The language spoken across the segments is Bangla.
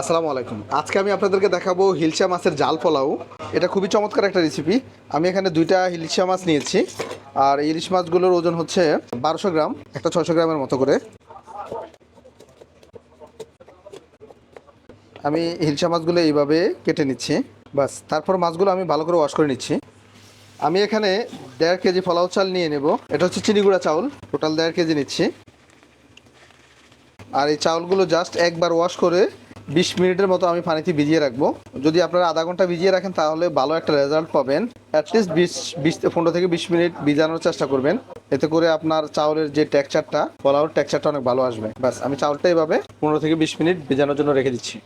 আসসালামু আলাইকুম। আজকে আমি আপনাদেরকে দেখাবো হিলসা মাছের জাল পোলাও। এটা খুবই চমৎকার একটা রেসিপি আমি এখানে দুইটা হিলসা মাছ নিয়েছি। আর ইলিশ মাছগুলোর ওজন হচ্ছে বারোশো গ্রাম, একটা ছশো গ্রামের মতো করে। আমি হিলসা মাছগুলো এইভাবে কেটে নিচ্ছি। বাস তারপর মাছগুলো আমি ভালো করে ওয়াশ করে নিচ্ছি। আমি এখানে দেড় কেজি পোলাও চাল নিয়ে নেব। এটা হচ্ছে চিনিগুড়া চাউল। টোটাল দেড় কেজি নিচ্ছি। আর এই চাউলগুলো জাস্ট একবার ওয়াশ করে বিশ মিনিটের মতো আমি পানিতে ভিজিয়ে রাখব। যদি আপনারা আধা ঘণ্টা ভিজিয়ে রাখেন, তাহলে ভালো একটা রেজাল্ট পাবেন। অ্যাটলিস্ট বিশ বিশ, পনেরো থেকে বিশ মিনিট ভিজানোর চেষ্টা করবেন। এতে করে আপনার চাউলের যে টেক্সচারটা পোলাওর টেক্সচারটা অনেক ভালো আসবে। ব্যাস, আমি চাউলটা এভাবে পনেরো থেকে বিশ মিনিট ভিজানোর জন্য রেখে দিচ্ছি।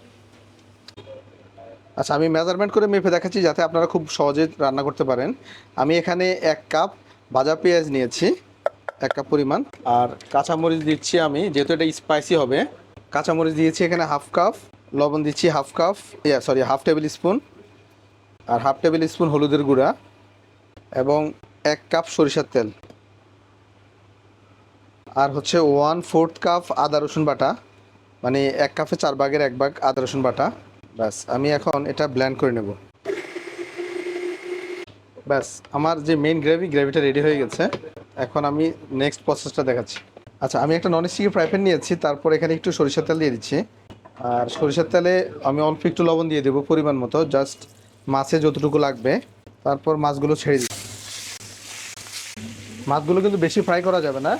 আচ্ছা আমি মেজারমেন্ট করে মেপে দেখাচ্ছি যাতে আপনারা খুব সহজে রান্না করতে পারেন। আমি এখানে এক কাপ ভাজা পেঁয়াজ নিয়েছি, এক কাপ পরিমাণ। আর কাঁচামরিচ দিচ্ছি আমি, যেহেতু এটা স্পাইসি হবে কাঁচামরিচ দিয়েছি এখানে হাফ কাপ, লবণ দিচ্ছি half cup, yeah sorry half tablespoon, আর হাফ টেবিল স্পুন হলুদের গুঁড়া এবং এক কাপ সরিষার তেল। আর হচ্ছে ওয়ান ফোর্থ কাপ আদা রসুন বাটা মানে এক কাপে চার ভাগের এক ভাগ আদা রসুন বাটা। ব্যাস, আমি এখন এটা ব্ল্যান্ড করে নেব। ব্যাস, আমার যে মেইন গ্রেভি গ্রেভিটা রেডি হয়ে গেছে। এখন আমি নেক্সট প্রসেসটা দেখাচ্ছি। আচ্ছা আমি একটা নন স্টিকি ফ্রাই প্যান নিয়েছি, তারপর এখানে একটু সরিষার তেল দিয়ে দিচ্ছি। আর সরিষার তেলে আমি অল্প একটু লবণ দিয়ে দেবো পরিমাণ মতো জাস্ট মাছে যতটুকু লাগবে। তারপর মাছগুলো ছেড়ে দিই মাছগুলো কিন্তু বেশি ফ্রাই করা যাবে না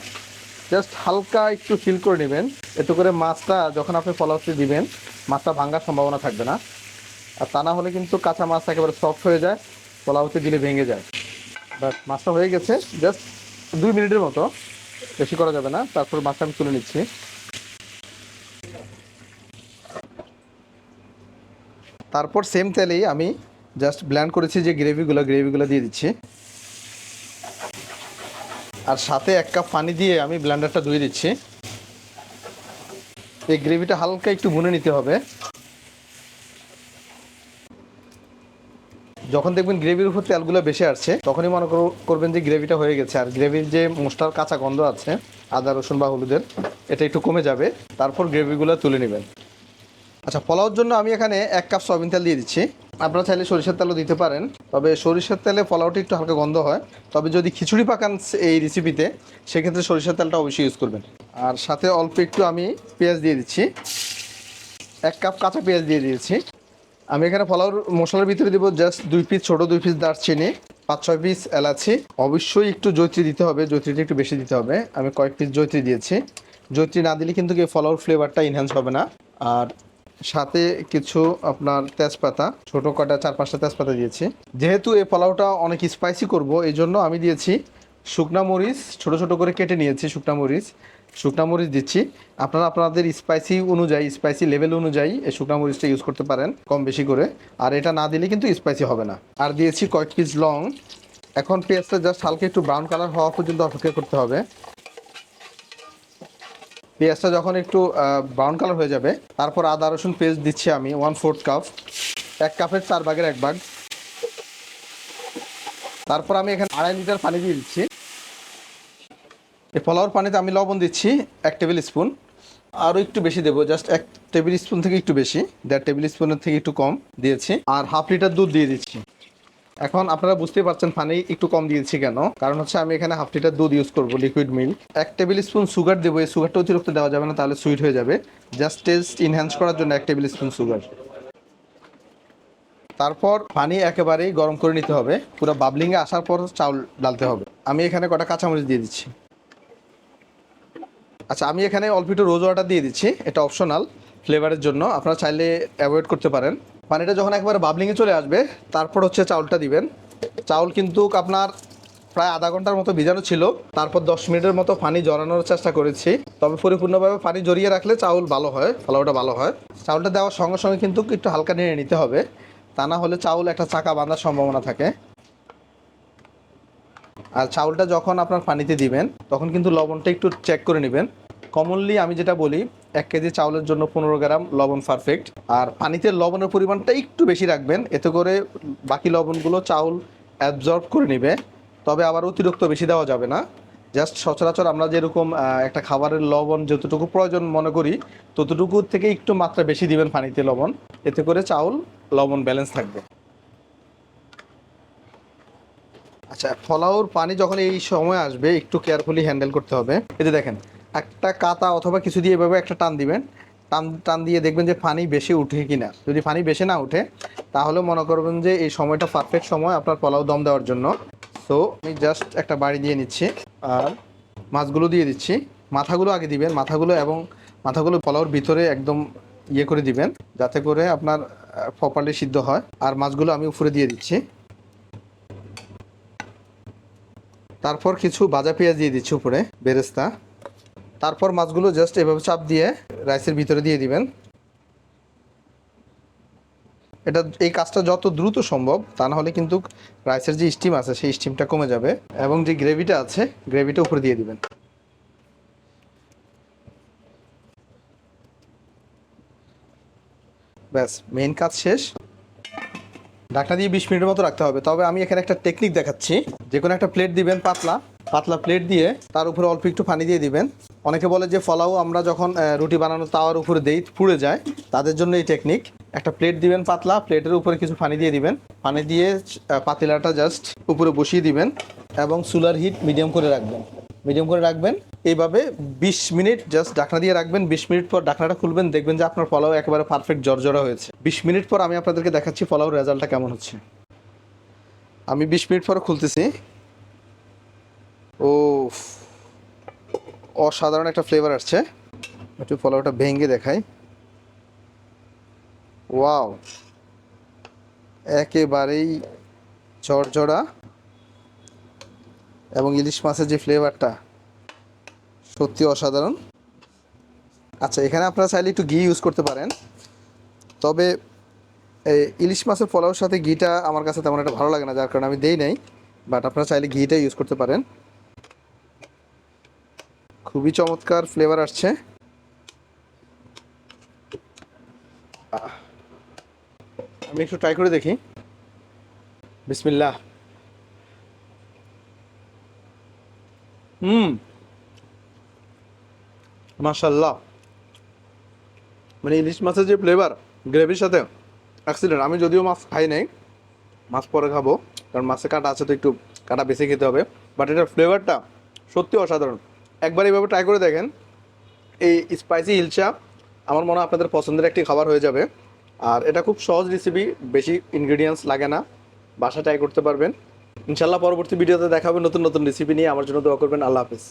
জাস্ট হালকা একটু ফিল করে নেবেন। এতে করে মাছটা যখন আপনি ফলাতে দিবেন, মাছটা ভাঙার সম্ভাবনা থাকবে না। আর তা না হলে কিন্তু কাঁচা মাছ একেবারে সফট হয়ে যায় পোলাওতে দিলে ভেঙে যায়। বাট মাছটা হয়ে গেছে জাস্ট দুই মিনিটের মতো। বেশি করা যাবে না। তারপর মাছটা আমি তুলে নিচ্ছি। তারপর সেম তেলেই আমি জাস্ট ব্ল্যান্ড করেছি যে গ্রেভিগুলো গ্রেভিগুলো দিয়ে দিচ্ছি। আর সাথে এক কাপ পানি দিয়ে আমি ব্ল্যান্ডারটা ধুয়ে দিচ্ছি। এই গ্রেভিটা হালকা একটু ভুনে নিতে হবে। যখন দেখবেন গ্রেভির উপর তেলগুলো বেশি আসছে, তখনই মনে করো- করবেন যে গ্রেভিটা হয়ে গেছে। আর গ্রেভির যে মশলার কাঁচা গন্ধ আছে, আদা, রসুন বা হলুদের, এটা একটু কমে যাবে। তারপর গ্রেভিগুলো তুলে নেবেন। আচ্ছা পোলাওর জন্য আমি এখানে এক কাপ সয়াবিন তেল দিয়ে দিচ্ছি। আপনারা চাইলে সরিষার তেলও দিতে পারেন। তবে সরিষার তেলে পোলাওটা একটু হালকা গন্ধ হয়। তবে যদি খিচুড়ি পাকান এই রেসিপিতে সেক্ষেত্রে সরিষার তেলটা অবশ্যই ইউজ করবেন। আর সাথে অল্প একটু আমি পেঁয়াজ দিয়ে দিচ্ছি। এক কাপ কাঁচা পেঁয়াজ দিয়ে দিয়েছি। আমি এখানে পোলাওর মশলার ভিতরে দিব জাস্ট দুই পিস ছোট দুই পিস দারচিনি, পাঁচ, ছয় পিস এলাচি। অবশ্যই একটু জৈত্রী দিতে হবে, জৈত্রীটা একটু বেশি দিতে হবে। আমি কয়েক পিস জৈত্রী দিয়েছি। জৈত্রী না দিলে কিন্তু এই পোলাওর ফ্লেভারটা ইনহ্যান্স হবে না। আর সাথে কিছু আপনার তেজপাতা, ছোটো কটা চার পাঁচটা তেজপাতা দিয়েছি। যেহেতু এই পোলাওটা অনেক স্পাইসি করব, এই জন্য আমি দিয়েছি শুকনা মরিচ, ছোট ছোট করে কেটে নিয়েছি শুকনা মরিচ। শুকনা মরিচ দিচ্ছি। আপনারা আপনাদের স্পাইসি অনুযায়ী স্পাইসি লেভেল অনুযায়ী এই শুকনা মরিচটা ইউজ করতে পারেন কম বেশি করে। আর এটা না দিলে কিন্তু স্পাইসি হবে না। আর দিয়েছি কয়েক পিস লং। এখন পেঁয়াজটা জাস্ট হালকা একটু ব্রাউন কালার হওয়া পর্যন্ত অপেক্ষা করতে হবে। পেঁয়াজটা যখন একটু ব্রাউন কালার হয়ে যাবে, তারপর আদা রসুন পেস্ট দিচ্ছি আমি ওয়ান ফোর্থ কাপ এক কাপের চার ভাগের এক ভাগ। তারপর আমি এখানে আড়াই লিটার পানি দিয়ে দিচ্ছি। এই পোলাওর পানিতে আমি লবণ দিচ্ছি এক টেবিল স্পুন। আরও একটু বেশি দেবো, জাস্ট এক টেবিল স্পুন থেকে একটু বেশি, দেড় টেবিল স্পুনের থেকে একটু কম দিয়েছি। আর হাফ লিটার দুধ দিয়ে দিচ্ছি। এখন আপনারা বুঝতেই পারছেন পানি একটু কম দিয়েছি কেন? কারণ হচ্ছে আমি এখানে হাফ লিটার দুধ ইউজ করব লিকুইড মিল্ক এক টেবিল স্পুন সুগার দেবো, এই সুগারটা অতিরিক্ত দেওয়া যাবে না, তাহলে সুইট হয়ে যাবে। জাস্ট টেস্ট ইনহ্যান্স করার জন্য এক টেবিল স্পুন সুগার তারপর পানি একেবারেই গরম করে নিতে হবে। পুরো বাবলিংয়ে আসার পর চাউল ডালতে হবে। আমি এখানে কটা কাঁচামরিচ দিয়ে দিচ্ছি। আচ্ছা আমি এখানে অল্প একটু রোজ ওয়াটার দিয়ে দিচ্ছি। এটা অপশনাল ফ্লেভারের জন্য। আপনারা চাইলে অ্যাভয়েড করতে পারেন। পানিটা যখন একবারে বাবলিংয়ে চলে আসবে, তারপর হচ্ছে চাউলটা দিবেন। চাউল কিন্তু আপনার প্রায় আধা ঘণ্টার মতো ভিজানো ছিল। তারপর দশ মিনিটের মতো পানি জড়ানোর চেষ্টা করেছি। তবে পরিপূর্ণভাবে পানি জড়িয়ে রাখলে চাউল ভালো হয়, ফলাওটা ভালো হয়। চাউলটা দেওয়ার সঙ্গে সঙ্গে কিন্তু একটু হালকা নিয়ে নিতে হবে। তা না হলে চাউল একটা চাকা বাঁধার সম্ভাবনা থাকে। আর চাউলটা যখন আপনার পানিতে দিবেন, তখন কিন্তু লবণটা একটু চেক করে নেবেন। কমনলি আমি যেটা বলি, এক কেজি চাউলের জন্য পনেরো গ্রাম লবণ পারফেক্ট আর পানিতে লবণের পরিমাণটা একটু বেশি রাখবেন, এতে করে বাকি লবণগুলো চাউল অ্যাবজর্ব করে নেবে। তবে আবার অতিরিক্ত বেশি দেওয়া যাবে না। জাস্ট সচরাচর আমরা যেরকম একটা খাবারের লবণ যতটুকু প্রয়োজন মনে করি, ততটুকু থেকে একটু মাত্রা বেশি দিবেন পানিতে লবণ। এতে করে চাউল, লবণ ব্যালেন্স থাকবে। আচ্ছা ফলাউর পানি যখন এই সময় আসবে, একটু কেয়ারফুলি হ্যান্ডেল করতে হবে। যে দেখেন, একটা কাতা অথবা কিছু দিয়ে এভাবে একটা টান দিবেন। টান টান দিয়ে দেখবেন যে পানি বেশি উঠে কিনা। যদি পানি বেশি না উঠে, তাহলে মনে করবেন যে এই সময়টা পারফেক্ট সময় আপনার পোলাও দম দেওয়ার জন্য। সো আমি জাস্ট একটা বাড়ি দিয়ে নিচ্ছি। আর মাছগুলো দিয়ে দিচ্ছি। মাথাগুলো আগে দিবেন, মাথাগুলো এবং মাথাগুলো পোলাওর ভিতরে একদম ইয়ে করে দিবেন, যাতে করে আপনার প্রপারলি সিদ্ধ হয়। আর মাছগুলো আমি উপরে দিয়ে দিচ্ছি। তারপর কিছু ভাজা পেঁয়াজ দিয়ে দিচ্ছি উপরে, বেরেস্তা। তারপর মাছগুলো জাস্ট এভাবে চাপ দিয়ে রাইসের ভিতরে দিয়ে দিবেন। এটা এই কাজটা যত দ্রুত সম্ভব, তা না হলে কিন্তু রাইসের যে স্টিম আছে, সেই স্টিমটা কমে যাবে এবং যে গ্রেভিটা আছে গ্রেভিটা উপরে দিয়ে দিবেন। ব্যাস মেন কাজ শেষ। ঢাকনা দিয়ে বিশ মিনিটের মতো রাখতে হবে। তবে আমি এখানে একটা টেকনিক দেখাচ্ছি। যে কোনো একটা প্লেট দিবেন পাতলা। পাতলা প্লেট দিয়ে তার উপরে অল্প একটু পানি দিয়ে দিবেন। অনেকে বলে যে, ফলাও আমরা যখন রুটি বানানো তাওয়ার উপরে দেই, পুড়ে যায়। তাদের জন্য এই টেকনিক একটা প্লেট দিবেন পাতলা প্লেটের উপরে কিছু পানি দিয়ে দিবেন। পানি দিয়ে পাতিলাটা জাস্ট উপরে বসিয়ে দিবেন এবং চুলার হিট মিডিয়াম করে রাখবেন। মিডিয়াম করে রাখবেন। এইভাবে বিশ মিনিট জাস্ট ঢাকনা দিয়ে রাখবেন। বিশ মিনিট পর ঢাকনাটা খুলবেন, দেখবেন যে আপনার পোলাও একেবারে পারফেক্ট জর্জরা হয়েছে। বিশ মিনিট পর আমি আপনাদেরকে দেখাচ্ছি পোলাওর রেজাল্টটা কেমন হচ্ছে। আমি বিশ মিনিট পর খুলতেছি। ও অসাধারণ একটা ফ্লেভার আসছে। একটু পোলাওটা ভেঙে দেখাই। ওয়াও। একেবারেই ঝরঝরা এবং ইলিশ মাছের যে ফ্লেভারটা সত্যি অসাধারণ। আচ্ছা এখানে আপনারা চাইলে একটু ঘি ইউজ করতে পারেন। তবে ইলিশ মাছের পোলাওর সাথে ঘিটা আমার কাছে তেমন একটা ভালো লাগে না, যার কারণে আমি দেই নাই। বাট আপনারা চাইলে ঘিটা ইউজ করতে পারেন। খুবই চমৎকার ফ্লেভার আসছে। আমি একটু ট্রাই করে দেখি। বিসমিল্লাহ। হুম। মাশাল্লাহ মানে ইলিশ মাছের যে ফ্লেভার গ্রেভির সাথে অ্যাক্সিডেন্ট আমি যদিও মাছ খাই নাই, মাছ পরে খাব, কারণ মাছে কাটা আছে তো একটু কাটা বেশি খেতে হবে বাট এটার ফ্লেভারটা সত্যি অসাধারণ। একবার এইভাবে ট্রাই করে দেখেন, এই স্পাইসি ইলচা, আমার মনে হয় আপনাদের পছন্দের একটি খাবার হয়ে যাবে। আর এটা খুব সহজ রেসিপি বেশি ইনগ্রিডিয়েন্টস লাগে না বাসা ট্রাই করতে পারবেন। ইনশাল্লাহ পরবর্তী ভিডিওতে দেখাবেন নতুন নতুন রেসিপি নিয়ে। আমার জন্য দোয়া করবেন, আল্লাহ হাফিজ।